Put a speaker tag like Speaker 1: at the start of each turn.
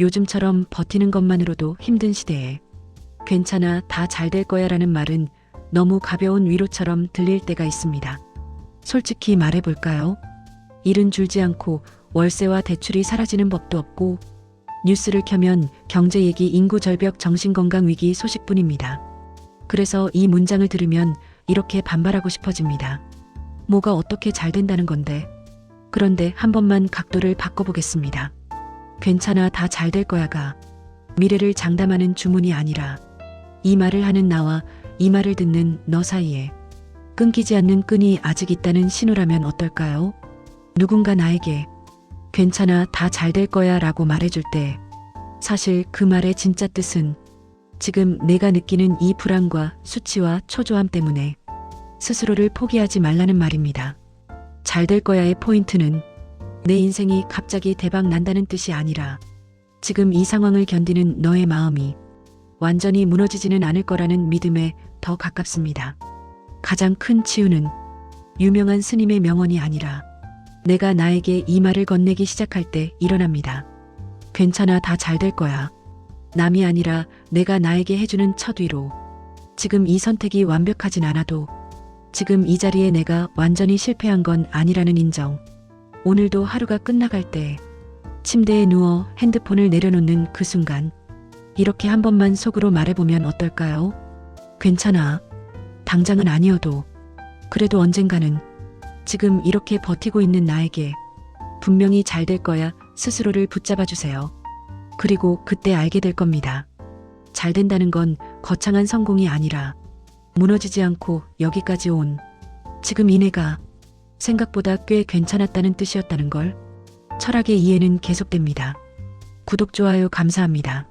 Speaker 1: 요즘처럼 버티는 것만으로도 힘든 시대에 괜찮아 다 잘 될 거야 라는 말은 너무 가벼운 위로처럼 들릴 때가 있습니다. 솔직히 말해볼까요? 일은 줄지 않고 월세와 대출이 사라지는 법도 없고 뉴스를 켜면 경제 얘기, 인구 절벽, 정신건강 위기 소식뿐입니다. 그래서 이 문장을 들으면 이렇게 반발하고 싶어집니다. 뭐가 어떻게 잘 된다는 건데. 그런데 한 번만 각도를 바꿔보겠습니다. 괜찮아 다 잘 될 거야가 미래를 장담하는 주문이 아니라 이 말을 하는 나와 이 말을 듣는 너 사이에 끊기지 않는 끈이 아직 있다는 신호라면 어떨까요? 누군가 나에게 괜찮아 다 잘 될 거야 라고 말해줄 때 사실 그 말의 진짜 뜻은 지금 내가 느끼는 이 불안과 수치와 초조함 때문에 스스로를 포기하지 말라는 말입니다. 잘 될 거야의 포인트는 내 인생이 갑자기 대박 난다는 뜻이 아니라 지금 이 상황을 견디는 너의 마음이 완전히 무너지지는 않을 거라는 믿음에 더 가깝습니다. 가장 큰 치유는 유명한 스님의 명언이 아니라 내가 나에게 이 말을 건네기 시작할 때 일어납니다. 괜찮아 다 잘 될 거야. 남이 아니라 내가 나에게 해주는 첫 위로. 지금 이 선택이 완벽하진 않아도 지금 이 자리에 내가 완전히 실패한 건 아니라는 인정. 오늘도 하루가 끝나갈 때 침대에 누워 핸드폰을 내려놓는 그 순간 이렇게 한 번만 속으로 말해보면 어떨까요? 괜찮아. 당장은 아니어도 그래도 언젠가는 지금 이렇게 버티고 있는 나에게 분명히 잘 될 거야 스스로를 붙잡아 주세요. 그리고 그때 알게 될 겁니다. 잘 된다는 건 거창한 성공이 아니라 무너지지 않고 여기까지 온 지금 이내가 생각보다 꽤 괜찮았다는 뜻이었다는 걸 철학의 이해는 계속됩니다. 구독, 좋아요 감사합니다.